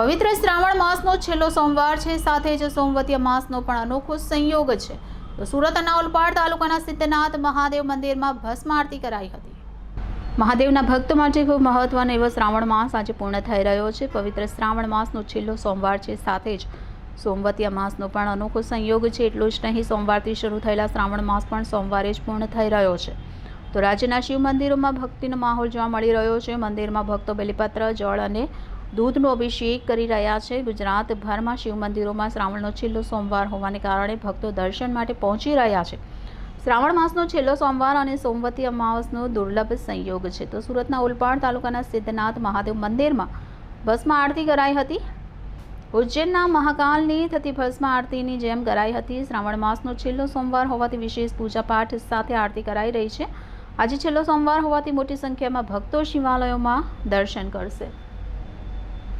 પવિત્ર શ્રાવણ માસનો છેલ્લો સોમવાર છે. સાથે જ સોમવતીય માસનો પણ અનોખો સંયોગ છે. તો સુરતના ઓલપાડ તાલુકાના સિદ્ધનાથ મહાદેવ મંદિરમાં ભસ્મ આરતી કરાઈ હતી. મહાદેવના ભક્તો માટે ખૂબ મહત્વનો એવો શ્રાવણ માસ આજે પૂર્ણ થઈ રહ્યો છે. પવિત્ર શ્રાવણ માસનો છેલ્લો સોમવાર છે. સાથે જ સોમવતીય માસનો પણ અનોખો સંયોગ છે. એટલું જ નહીં, સોમવારથી શરૂ થયેલા શ્રાવણ માસ પણ સોમવારે જ પૂર્ણ થઈ રહ્યો છે. તો રાજ્યના શિવ મંદિરોમાં ભક્તિનો માહોલ જોવા મળી રહ્યો છે. મંદિરમાં ભક્તો બેલીપત્ર, જળ અને દૂધનો અભિષેક કરી રહ્યા છે. ગુજરાતભરમાં શિવ મંદિરોમાં શ્રાવણનો છેલ્લો સોમવાર હોવાને કારણે ભક્તો દર્શન માટે પહોંચી રહ્યા છે. શ્રાવણ માસનો છેલ્લો સોમવાર અને સોમવતી અમાવસનો દુર્લભ સંયોગ છે. તો સુરતના ઉલપાણ તાલુકાના સિદ્ધનાથ મહાદેવ મંદિરમાં ભસ્મ આરતી કરાઈ હતી. ઉજ્જૈનના મહાકાલની થતી ભસ્મ આરતીની જેમ કરાઈ હતી. શ્રાવણ માસનો છેલ્લો સોમવાર હોવાથી વિશેષ પૂજાપાઠ સાથે આરતી કરાઈ રહી છે. આજે છેલ્લો સોમવાર હોવાથી મોટી સંખ્યામાં ભક્તો શિવાલયોમાં દર્શન કરશે.